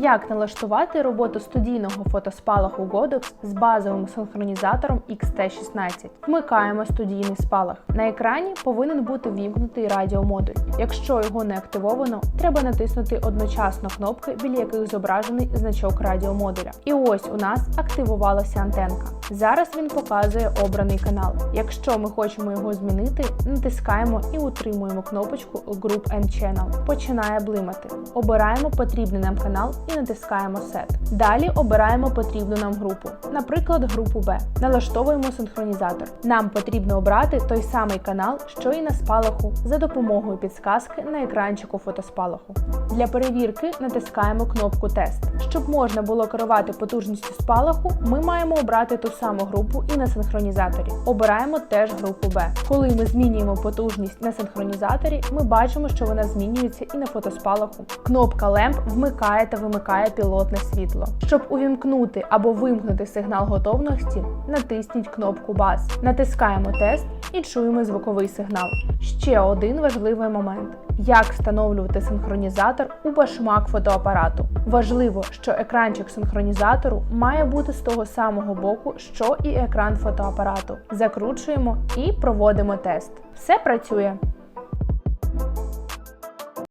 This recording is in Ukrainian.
Як налаштувати роботу студійного фотоспалаху Godox з базовим синхронізатором XT16? Вмикаємо студійний спалах. На екрані повинен бути вімкнутий радіомодуль. Якщо його не активовано, треба натиснути одночасно кнопки, біля яких зображений значок радіомодуля. І ось у нас активувалася антенка. Зараз він показує обраний канал. Якщо ми хочемо його змінити, натискаємо і утримуємо кнопочку Group and Channel. Починає блимати. Обираємо потрібний нам канал і натискаємо Set. Далі обираємо потрібну нам групу, наприклад, групу B. Налаштовуємо синхронізатор. Нам потрібно обрати той самий канал, що і на спалаху, за допомогою підсказки на екранчику фотоспалаху. Для перевірки натискаємо кнопку Тест. Щоб можна було керувати потужністю спалаху, ми маємо обрати ту саму групу і на синхронізаторі. Обираємо теж групу B. Коли ми змінюємо потужність на синхронізаторі, ми бачимо, що вона змінюється і на фотоспалаху. Кнопка Lamp вмикає та вимикає пілотне світло. Щоб увімкнути або вимкнути сигнал готовності, натисніть кнопку Buzz. Натискаємо тест і чуємо звуковий сигнал. Ще один важливий момент: як встановлювати синхронізатор у башмак фотоапарату. Важливо, що екранчик синхронізатору має бути з того самого боку, що і екран фотоапарату. Закручуємо і проводимо тест. Все працює.